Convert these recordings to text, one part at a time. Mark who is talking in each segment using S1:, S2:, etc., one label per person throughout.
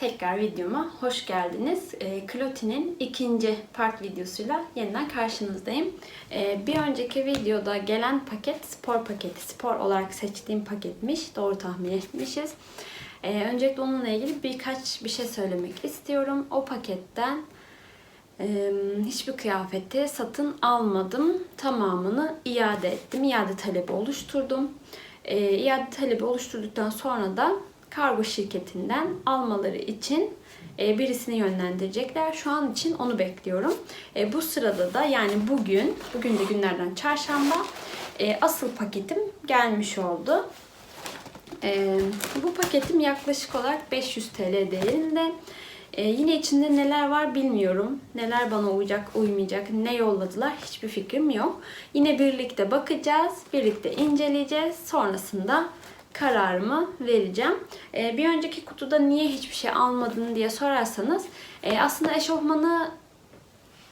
S1: Tekrar videoma hoş geldiniz. E, Clotilde'nin ikinci part videosuyla yeniden karşınızdayım. E, bir önceki videoda gelen paket spor paketi. Spor olarak seçtiğim paketmiş. Doğru tahmin etmişiz. E, öncelikle onunla ilgili birkaç bir şey söylemek istiyorum. O paketten hiçbir kıyafeti satın almadım. Tamamını iade ettim. İade talebi oluşturdum. E, iade talebi oluşturduktan sonra da kargo şirketinden almaları için e, birisini yönlendirecekler. Şu an için onu bekliyorum. E, bu sırada da yani bugün, bugün de günlerden çarşamba e, asıl paketim gelmiş oldu. Bu paketim yaklaşık olarak 500 TL değerinde. Yine içinde neler var bilmiyorum. Neler bana uyacak, uymayacak, ne yolladılar hiçbir fikrim yok. Yine birlikte bakacağız, birlikte inceleyeceğiz. Sonrasında kararımı vereceğim. Ee, bir önceki kutuda niye hiçbir şey almadın diye sorarsanız e, aslında eşofmanı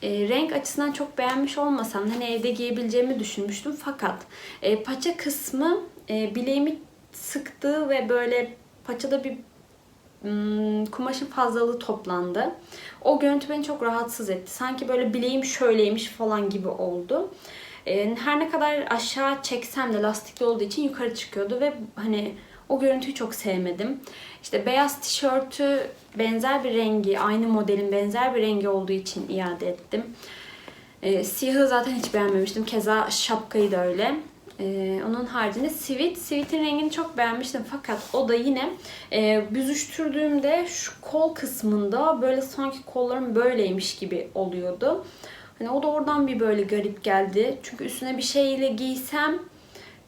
S1: e, renk açısından çok beğenmiş olmasam hani evde giyebileceğimi düşünmüştüm. Fakat e, paça kısmı e, bileğimi sıktı ve böyle paçada bir hmm, kumaşın fazlalığı toplandı. O görüntü beni çok rahatsız etti. Sanki böyle bileğim şöyleymiş falan gibi oldu. Ee, her ne kadar aşağı çeksem de lastikli olduğu için yukarı çıkıyordu ve hani o görüntüyü çok sevmedim. İşte beyaz tişörtü benzer bir rengi, aynı modelin benzer bir rengi olduğu için iade ettim. Ee, siyahı zaten hiç beğenmemiştim. Keza şapkayı da öyle. Ee, onun haricinde sivit. Sivit'in rengini çok beğenmiştim fakat o da yine e, büzüştürdüğümde şu kol kısmında böyle sanki kollarım böyleymiş gibi oluyordu. Hani o da oradan bir böyle garip geldi. Çünkü üstüne bir şeyle giysem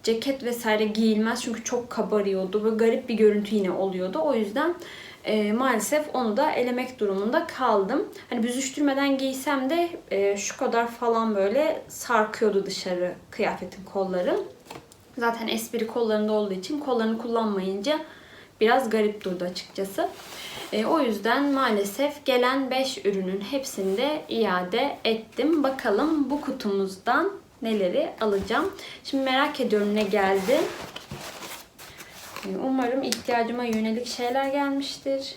S1: ceket vesaire giyilmez çünkü çok kabarıyordu. Böyle garip bir görüntü yine oluyordu. O yüzden e, maalesef onu da elemek durumunda kaldım. Hani büzüştürmeden giysem de e, şu kadar falan böyle sarkıyordu dışarı kıyafetin kolları. Zaten espri kollarında olduğu için kollarını kullanmayınca biraz garip durdu açıkçası. E, o yüzden maalesef gelen 5 ürünün hepsini de iade ettim. Bakalım bu kutumuzdan neleri alacağım. Şimdi merak ediyorum ne geldi. E, umarım ihtiyacıma yönelik şeyler gelmiştir.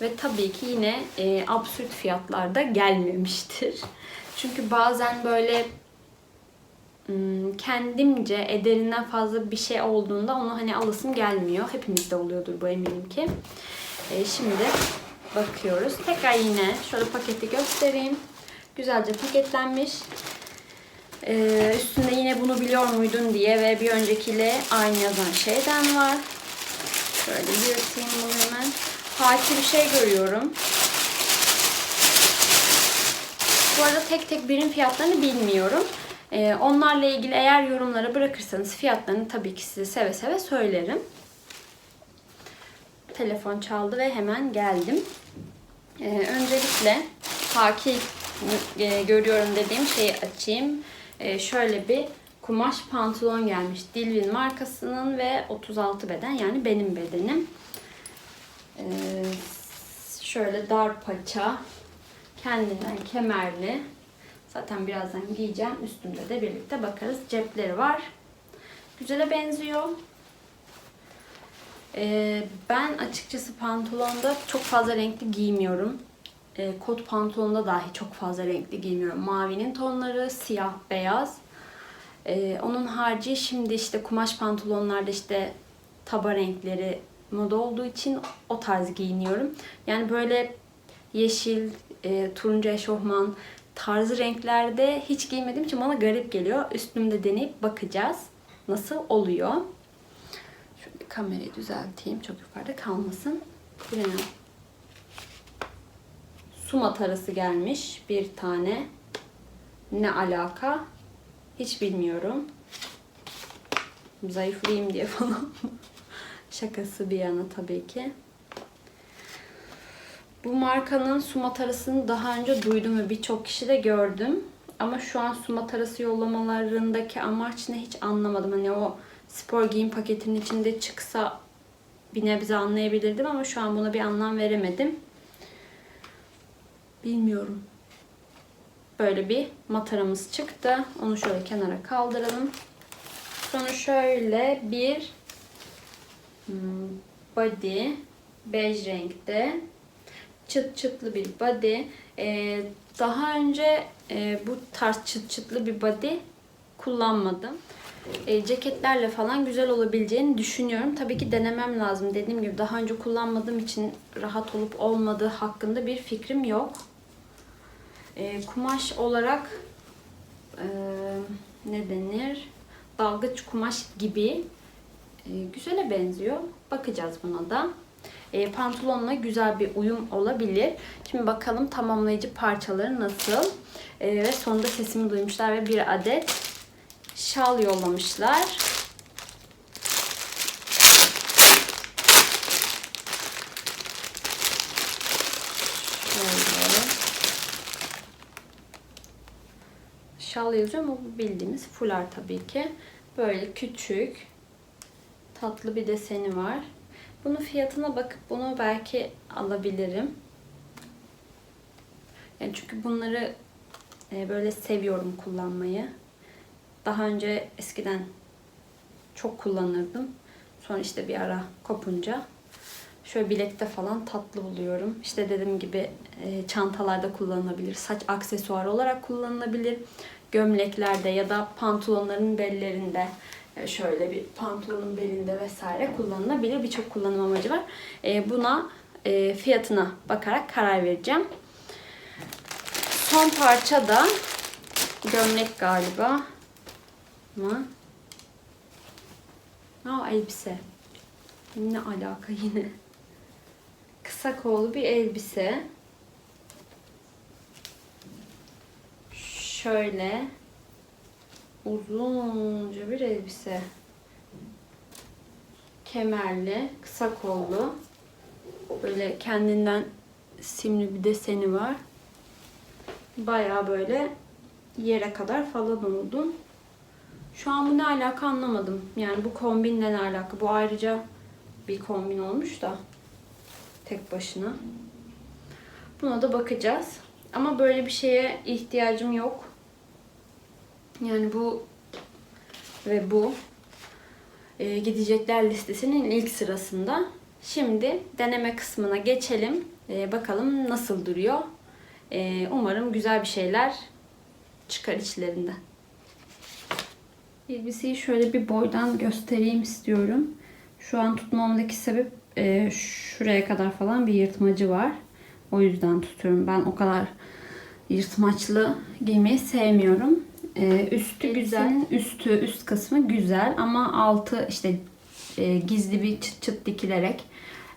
S1: Ve tabii ki yine e, absürt fiyatlarda gelmemiştir. Çünkü bazen böyle kendimce ederinden fazla bir şey olduğunda onu hani alasım gelmiyor. Hepimizde oluyordur bu eminim ki. E, şimdi bakıyoruz. Tekrar yine şöyle paketi göstereyim. Güzelce paketlenmiş. E, üstünde yine bunu biliyor muydun diye ve bir öncekiyle aynı yazan şeyden var. Şöyle yırtayım bunu hemen. Haki bir şey görüyorum. Bu arada tek tek birim fiyatlarını bilmiyorum. Ee, onlarla ilgili eğer yorumlara bırakırsanız fiyatlarını tabii ki size seve seve söylerim. Telefon çaldı ve hemen geldim. Ee, öncelikle Haki e, görüyorum dediğim şeyi açayım. Ee, şöyle bir kumaş pantolon gelmiş. Dilvin markasının ve 36 beden yani benim bedenim. şöyle dar paça, kendinden kemerli Zaten birazdan giyeceğim. Üstümde de birlikte bakarız. Cepleri var. Güzele benziyor. Ee, ben açıkçası pantolonda çok fazla renkli giymiyorum. Ee, kot pantolonda dahi çok fazla renkli giymiyorum. Mavinin tonları, siyah, beyaz. Ee, onun harici şimdi işte kumaş pantolonlarda işte taba renkleri moda olduğu için o tarz giyiniyorum. Yani böyle yeşil, e, turuncu eşofman, tarzı renklerde hiç giymediğim için bana garip geliyor. Üstümde deneyip bakacağız. Nasıl oluyor. Şöyle kamerayı düzelteyim. Çok yukarıda kalmasın. Bu ne? Su matarası gelmiş. Bir tane. Ne alaka? Hiç bilmiyorum. Zayıflayayım diye falan. Şakası bir yana tabii ki. Bu markanın su matarasını daha önce duydum ve birçok kişi de gördüm. Ama şu an su matarası yollamalarındaki amaç ne hiç anlamadım. Hani o spor giyim paketinin içinde çıksa bir nebze anlayabilirdim ama şu an buna bir anlam veremedim. Bilmiyorum. Böyle bir mataramız çıktı. Onu şöyle kenara kaldıralım. Sonra şöyle bir hmm, body bej renkte çıt çıtlı bir body. Ee, daha önce e, bu tarz çıt çıtlı bir body kullanmadım. E, ceketlerle falan güzel olabileceğini düşünüyorum. Tabii ki denemem lazım. Dediğim gibi daha önce kullanmadığım için rahat olup olmadığı hakkında bir fikrim yok. E, kumaş olarak e, ne denir? Dalgıç kumaş gibi e, güzele benziyor. Bakacağız buna da. E, pantolonla güzel bir uyum olabilir. Şimdi bakalım tamamlayıcı parçaları nasıl. E, ve sonunda sesimi duymuşlar ve bir adet şal yollamışlar. Şöyle. Şal yazıyor ama bu bildiğimiz fular tabii ki. Böyle küçük, tatlı bir deseni var. Bunun fiyatına bakıp bunu belki alabilirim. Yani çünkü bunları e, böyle seviyorum kullanmayı. Daha önce eskiden çok kullanırdım. Sonra işte bir ara kopunca şöyle bilekte falan tatlı buluyorum. İşte dediğim gibi e, çantalarda kullanılabilir. Saç aksesuarı olarak kullanılabilir. Gömleklerde ya da pantolonların bellerinde şöyle bir pantolonun belinde vesaire kullanılabilir. Birçok kullanım amacı var. E, buna e, fiyatına bakarak karar vereceğim. Son parça da gömlek galiba. Ama Aa elbise. Ne alaka yine? Kısa kollu bir elbise. Şöyle uzunca bir elbise. Kemerli, kısa kollu. Böyle kendinden simli bir deseni var. Baya böyle yere kadar falan oldu. Şu an bu ne alaka anlamadım. Yani bu kombinle ne alaka? Bu ayrıca bir kombin olmuş da tek başına. Buna da bakacağız. Ama böyle bir şeye ihtiyacım yok. Yani bu ve bu e, gidecekler listesinin ilk sırasında. Şimdi deneme kısmına geçelim. E, bakalım nasıl duruyor. E, umarım güzel bir şeyler çıkar içlerinden. Elbiseyi şöyle bir boydan göstereyim istiyorum. Şu an tutmamdaki sebep e, şuraya kadar falan bir yırtmacı var. O yüzden tutuyorum. Ben o kadar yırtmaçlı giymeyi sevmiyorum. E, üstü güzel. Üstü, üst kısmı güzel ama altı işte e, gizli bir çıt çıt dikilerek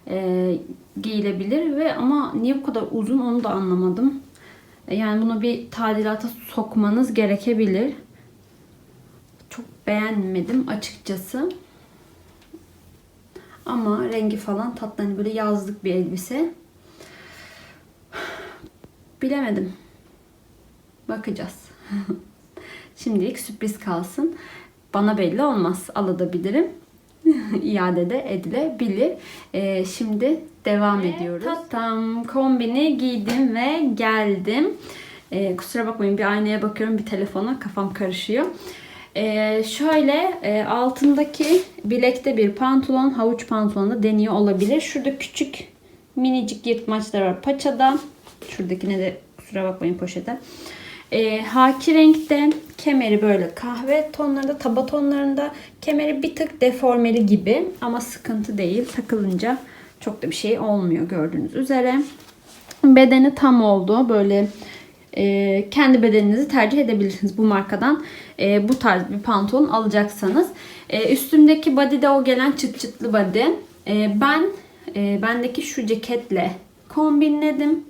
S1: e, giyilebilir ve ama niye bu kadar uzun onu da anlamadım. E, yani bunu bir tadilata sokmanız gerekebilir çok beğenmedim açıkçası. Ama rengi falan tatlı. Hani böyle yazlık bir elbise. Bilemedim. Bakacağız. Şimdilik sürpriz kalsın. Bana belli olmaz. Alabilirim. iade de edilebilir. Ee, şimdi devam ve ediyoruz. Tatam kombini giydim ve geldim. Ee, kusura bakmayın bir aynaya bakıyorum bir telefona kafam karışıyor. Ee, şöyle e, altındaki bilekte bir pantolon, havuç pantolonu deniyor olabilir. Şurada küçük minicik yırtmaçlar var paçada. Şuradakine de kusura bakmayın poşete. E, haki renkte kemeri böyle kahve tonlarında, taba tonlarında. Kemeri bir tık deformeli gibi ama sıkıntı değil. Takılınca çok da bir şey olmuyor gördüğünüz üzere. Bedeni tam oldu. Böyle e, kendi bedeninizi tercih edebilirsiniz bu markadan. E, bu tarz bir pantolon alacaksanız. E, üstümdeki body'de o gelen çıt çıtlı body. E, ben e, bendeki şu ceketle kombinledim.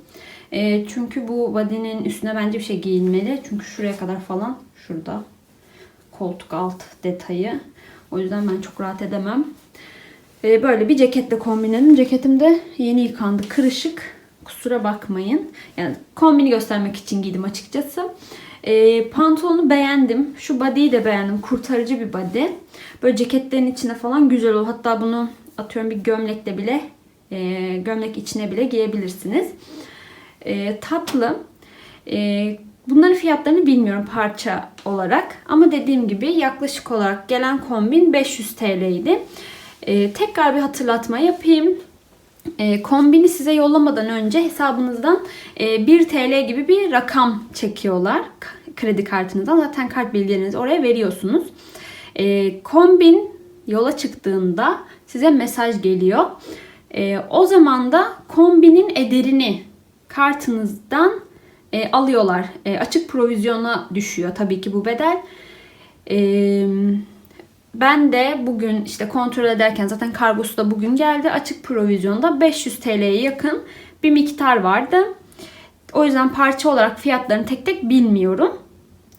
S1: E, çünkü bu body'nin üstüne bence bir şey giyinmeli. Çünkü şuraya kadar falan şurada koltuk alt detayı. O yüzden ben çok rahat edemem. E, böyle bir ceketle kombinledim. Ceketim de yeni yıkandı. Kırışık. Kusura bakmayın. Yani kombini göstermek için giydim açıkçası. E, pantolonu beğendim. Şu body'yi de beğendim. Kurtarıcı bir body. Böyle ceketlerin içine falan güzel olur. Hatta bunu atıyorum bir gömlekle bile e, gömlek içine bile giyebilirsiniz. E, tatlı. E, Bunların fiyatlarını bilmiyorum parça olarak. Ama dediğim gibi yaklaşık olarak gelen kombin 500 TL idi. Ee, tekrar bir hatırlatma yapayım. Ee, kombini size yollamadan önce hesabınızdan e, 1 TL gibi bir rakam çekiyorlar. Kredi kartınızdan. Zaten kart bilgilerinizi oraya veriyorsunuz. Ee, kombin yola çıktığında size mesaj geliyor. Ee, o zaman da kombinin ederini kartınızdan e, alıyorlar. E, açık provizyona düşüyor tabii ki bu bedel. Eee ben de bugün işte kontrol ederken zaten kargosu da bugün geldi. Açık provizyonda 500 TL'ye yakın bir miktar vardı. O yüzden parça olarak fiyatlarını tek tek bilmiyorum.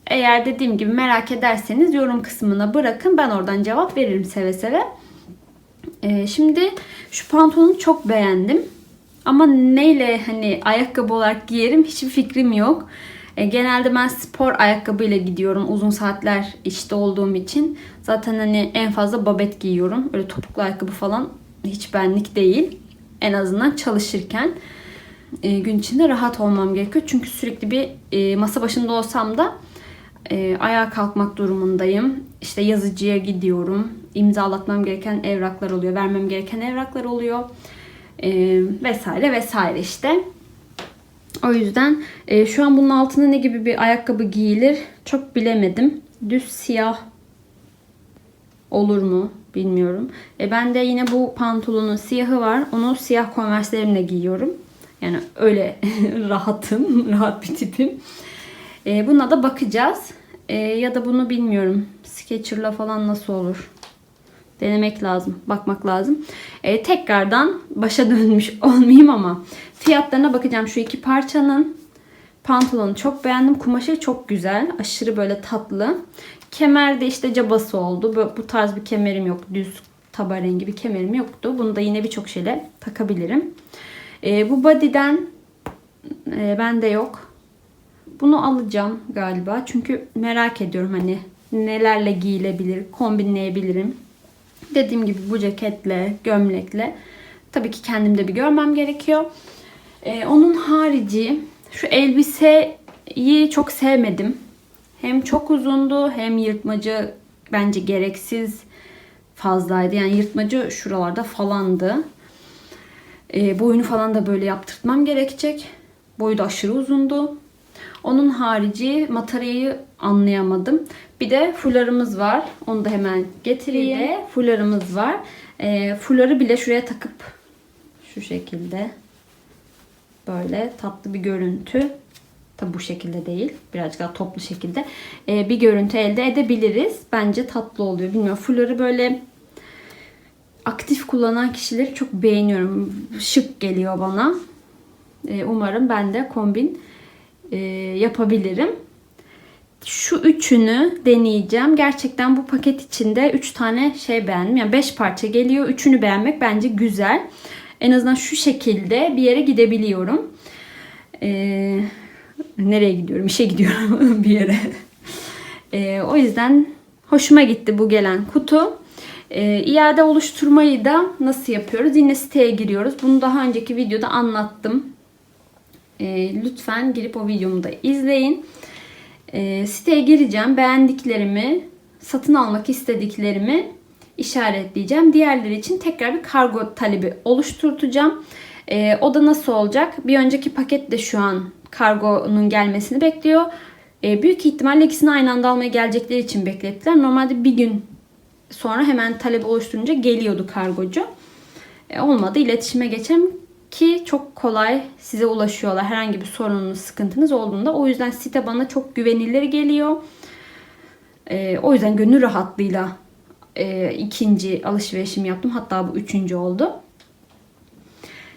S1: Eğer dediğim gibi merak ederseniz yorum kısmına bırakın. Ben oradan cevap veririm seve seve. Ee, şimdi şu pantolonu çok beğendim. Ama neyle hani ayakkabı olarak giyerim hiçbir fikrim yok. E, genelde ben spor ayakkabıyla gidiyorum uzun saatler işte olduğum için. Zaten hani en fazla babet giyiyorum. Öyle topuklu ayakkabı falan hiç benlik değil. En azından çalışırken e, gün içinde rahat olmam gerekiyor. Çünkü sürekli bir e, masa başında olsam da e, ayağa kalkmak durumundayım. İşte yazıcıya gidiyorum. İmzalatmam gereken evraklar oluyor. Vermem gereken evraklar oluyor. E, vesaire vesaire işte. O yüzden e, şu an bunun altına ne gibi bir ayakkabı giyilir çok bilemedim. Düz siyah olur mu bilmiyorum. E, ben de yine bu pantolonun siyahı var. Onu siyah konverslerimle giyiyorum. Yani öyle rahatım, rahat bir tipim. E, buna da bakacağız. E, ya da bunu bilmiyorum. Sketcher'la falan nasıl olur? Denemek lazım, bakmak lazım. E, tekrardan başa dönmüş olmayayım ama fiyatlarına bakacağım. Şu iki parçanın pantolonu çok beğendim. Kumaşı çok güzel. Aşırı böyle tatlı. Kemer de işte cabası oldu. Bu, bu tarz bir kemerim yok. Düz taba rengi bir kemerim yoktu. Bunu da yine birçok şeyle takabilirim. E, bu body'den e, bende yok. Bunu alacağım galiba. Çünkü merak ediyorum hani nelerle giyilebilir, kombinleyebilirim. Dediğim gibi bu ceketle, gömlekle tabii ki kendimde bir görmem gerekiyor. Ee, onun harici şu elbiseyi çok sevmedim. Hem çok uzundu hem yırtmacı bence gereksiz fazlaydı. Yani yırtmacı şuralarda falandı. Ee, boyunu falan da böyle yaptırtmam gerekecek. Boyu da aşırı uzundu. Onun harici materyayı anlayamadım. Bir de fularımız var. Onu da hemen getireyim. Bir de fularımız var. E, fuları bile şuraya takıp şu şekilde böyle tatlı bir görüntü. Tabi bu şekilde değil. Birazcık daha toplu şekilde. e, bir görüntü elde edebiliriz. Bence tatlı oluyor. Bilmiyorum. Fuları böyle aktif kullanan kişileri çok beğeniyorum. Şık geliyor bana. E, umarım ben de kombin e, yapabilirim. Şu üçünü deneyeceğim. Gerçekten bu paket içinde 3 tane şey beğendim. Yani 5 parça geliyor. Üçünü beğenmek bence güzel. En azından şu şekilde bir yere gidebiliyorum. Ee, nereye gidiyorum? İşe gidiyorum bir yere. Ee, o yüzden hoşuma gitti bu gelen kutu. Ee, iade oluşturmayı da nasıl yapıyoruz? Yine siteye giriyoruz. Bunu daha önceki videoda anlattım. Ee, lütfen girip o videomu da izleyin. Ee, siteye gireceğim. Beğendiklerimi, satın almak istediklerimi işaretleyeceğim. Diğerleri için tekrar bir kargo talebi oluşturacağım. Ee, o da nasıl olacak? Bir önceki paket de şu an kargonun gelmesini bekliyor. Ee, büyük ihtimalle ikisini aynı anda almaya gelecekleri için beklettiler. Normalde bir gün sonra hemen talep oluşturunca geliyordu kargocu. Ee, olmadı. İletişime geçelim ki çok kolay size ulaşıyorlar herhangi bir sorununuz, sıkıntınız olduğunda. O yüzden site bana çok güvenilir geliyor. Ee, o yüzden gönül rahatlığıyla e, ikinci alışverişim yaptım. Hatta bu üçüncü oldu.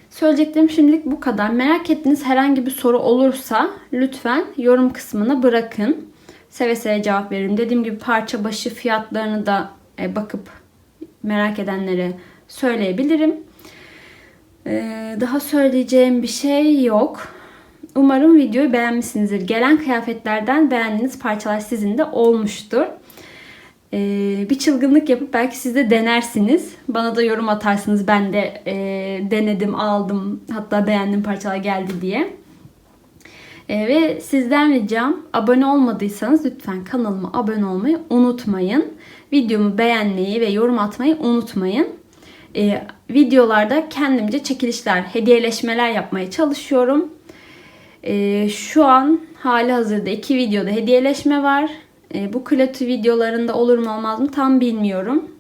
S1: Söyleyeceklerim şimdilik bu kadar. Merak ettiğiniz herhangi bir soru olursa lütfen yorum kısmına bırakın. Seve seve cevap veririm. Dediğim gibi parça başı fiyatlarını da e, bakıp merak edenlere söyleyebilirim. Ee, daha söyleyeceğim bir şey yok. Umarım videoyu beğenmişsinizdir. Gelen kıyafetlerden beğendiğiniz parçalar sizin de olmuştur. Ee, bir çılgınlık yapıp belki siz de denersiniz. Bana da yorum atarsınız. Ben de e, denedim, aldım. Hatta beğendim parçalar geldi diye. E, ve sizden ricam abone olmadıysanız lütfen kanalıma abone olmayı unutmayın. Videomu beğenmeyi ve yorum atmayı unutmayın. E, videolarda kendimce çekilişler, hediyeleşmeler yapmaya çalışıyorum. E, şu an hali hazırda iki videoda hediyeleşme var. E, bu klotü videolarında olur mu olmaz mı tam bilmiyorum.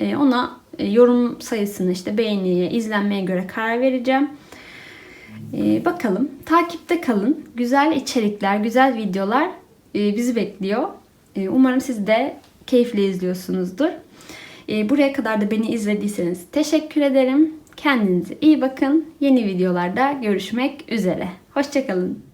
S1: E, ona e, yorum sayısını işte beğeniye, izlenmeye göre karar vereceğim. E, bakalım. Takipte kalın. Güzel içerikler, güzel videolar e, bizi bekliyor. E, umarım siz de keyifle izliyorsunuzdur. E, buraya kadar da beni izlediyseniz teşekkür ederim. Kendinize iyi bakın. Yeni videolarda görüşmek üzere. Hoşçakalın.